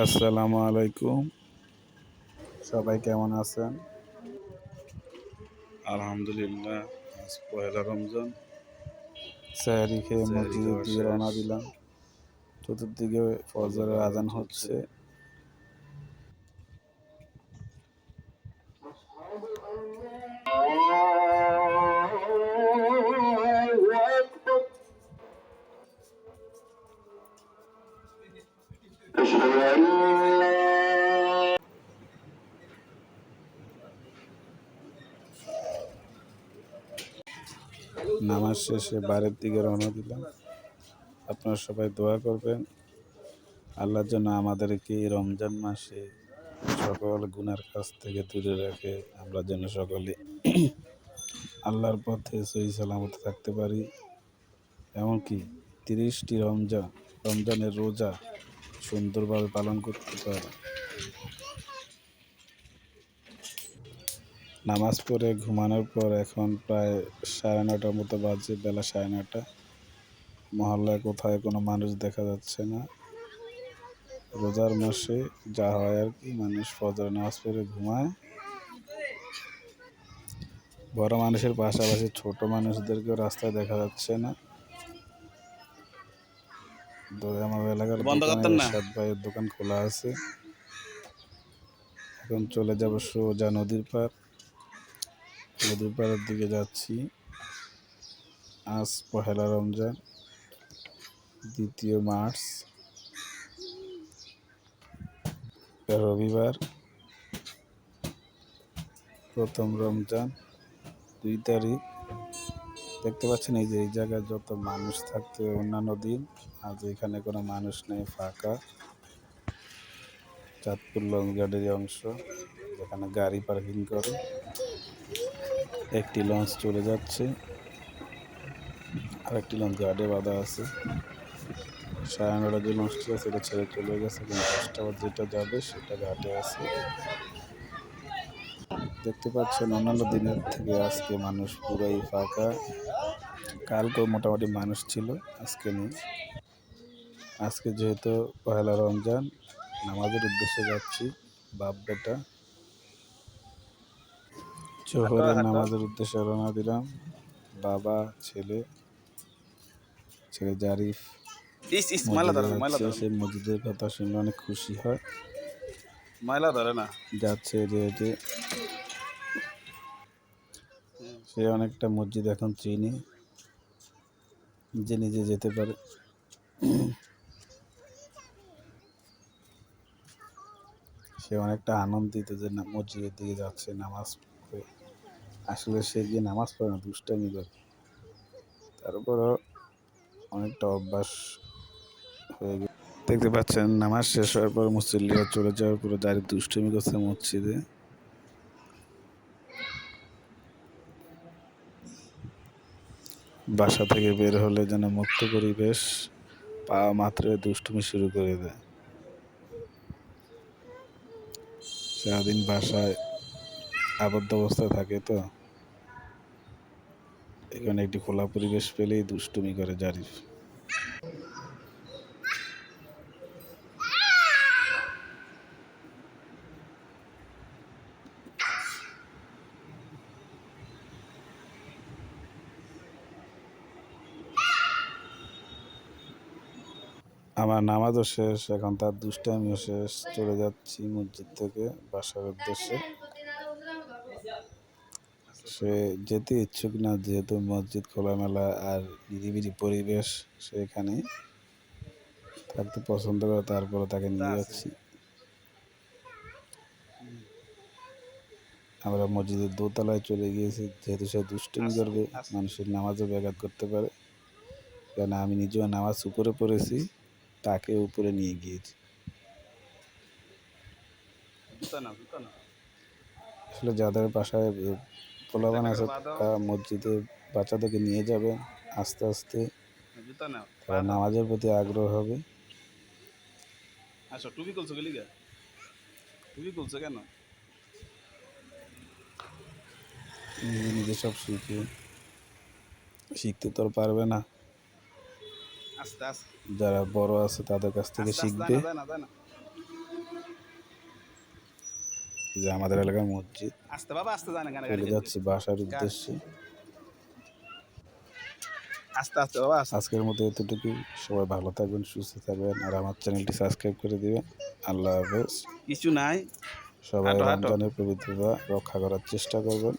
আসসালামু আলাইকুম। সবাই কেমন আছেন? আলহামদুলিল্লাহ আজ পয়লা রমজান। স্যারি খেয়ে মসজিদের দিকে রওনা দিলাম। চতুর্দিকে ফজরের আজান হচ্ছে। নামাজ শেষে বাড়ির দিকে রওনা দিলাম। আপনারা সবাই দোয়া করবেন। আল্লাহর জন্য আমাদেরকে এই রমজান মাসে সকল গুনার কাছ থেকে দূরে রাখে। আমরা যেন সকলে আল্লাহর পথে সহি সালামত থাকতে পারি। এমনকি তিরিশটি রমজান, রমজানের রোজা সুন্দরভাবে পালন করতে পারি। নামাজ পড়ে ঘুমানোর পর এখন প্রায় সাড়ে নটার মতো বাজে বেলা সাড়ে নটা মহল্লায় কোথায় কোনো মানুষ দেখা যাচ্ছে না। রোজার মাসে যা হয় আর কি মানুষ ফজর নামাজ পড়ে ঘুমায়। বড় মানুষের পাশাপাশি ছোট মানুষদেরকেও রাস্তায় দেখা যাচ্ছে না। তো আমার এলাকার ভাইয়ের দোকান খোলা আছে। এখন চলে যাব সোজা নদীর পার নদীর দিকে যাচ্ছি। আজ পহেলা রমজান, দ্বিতীয় মার্চ। রবিবার, প্রথম রমজান, দুই তারিখ। দেখতে পাচ্ছেন এই যে, এই জায়গায় যত মানুষ থাকতে অন্যান্য দিন, আজ এখানে কোনো মানুষ নেই, ফাঁকা। চাঁদপুর লঞ্চঘাটের অংশ, যেখানে গাড়ি পার্কিং করে। একটি লঞ্চ চলে যাচ্ছে। আর একটি লঞ্চ গার্ডে বাঁধা আছে। সাড়ে নটা যে লঞ্চটি আছে, সেটা ছেড়ে চলে গেছে। কিন্তু দশটা যেটা যাবে, সেটা ঘাটে আছে। দেখতে পাচ্ছেন, অন্যান্য দিনের থেকে আজকে মানুষ পুরাই ফাঁকা। কালকেও মোটামুটি মানুষ ছিল, আজকে নেই। আজকে যেহেতু পহেলা রমজান, নামাজের উদ্দেশ্যে যাচ্ছি বাপ বেটা জোহরের নামাজের উদ্দেশ্যে রওনা দিলাম। বাবা ছেলে ছেলে জারিফ ইস ইস ময়লা ধরে মসজিদে ধরে। সেই মসজিদের কথা শুনলে অনেক খুশি হয়। না। ময়লা ধরে না। যাচ্ছে যে যে সে অনেকটা মসজিদ এখন চিনি নিজে নিজে যেতে পারে। সে অনেকটা আনন্দিত যে না মসজিদের দিকে যাচ্ছে নামাজ আসলে সে গিয়ে নামাজ পড়ে না, দুষ্টামি করে, তারপরও অনেকটা অভ্যাস হয়ে গেছে। দেখতে পাচ্ছেন, নামাজ শেষ হওয়ার পর মুসল্লিরা চলে যাওয়ার পরে দাঁড়িয়ে দুষ্টমি করছে মসজিদে। বাসা থেকে বের হলে যেন মুক্ত পরিবেশ পা মাত্র দুষ্টুমি শুরু করে দেয়। সারাদিন বাসায় আবদ্ধ অবস্থা থাকে তো? এখানে একটি খোলা পরিবেশ পেলেই দুষ্টুমি করে জারিফ। আমার নামাজও শেষ, এখন তার দুষ্টামিও শেষ। চলে যাচ্ছি মসজিদ থেকে, বাসার উদ্দেশ্যে। সে যেতে ইচ্ছুক না যেহেতু মসজিদ খোলামেলা আর নিরিবিলি পরিবেশ সেখানে থাকতে পছন্দ করে তারপরে তাকে নিয়ে যাচ্ছি। আমরা মসজিদের দোতলায় চলে গিয়েছি যেহেতু সে দুষ্টুমি করবে মানুষের নামাজও ব্যাঘাত করতে পারে। কেন আমি নিজেও নামাজ উপরে পড়েছি তাকে উপরে নিয়ে গিয়েছি। আসলে যাদের বাসায় পোলাবান আছে তারা মসজিদে বাচ্চাদেরকে নিয়ে যাবে আস্তে আস্তে। তারা নামাজের প্রতি আগ্রহ হবে। টুপি খুলছো গেলি গা টুপি খুলছো কেন? নিজে নিজে সব শিখে। শিখতে তো পারবে না। যারা বড় আছে তাদের কাছ থেকে শিখবে যায় না যায় না যায় না এই যে আমাদের এলাকার মসজিদ। আসতে বাবা আসতে জানে চলে যাচ্ছি বাসার উদ্দেশ্যে। আস্তে আস্তে বাবা আজকের মতো এতটুকু। সবাই ভালো থাকবেন সুস্থ থাকবেন আর আমার চ্যানেলটি সাবস্ক্রাইব করে দিবেন। আল্লাহ হাফেজ। কিছু নাই। সবাই। রমজানের পবিত্রতা রক্ষা করার চেষ্টা করবেন।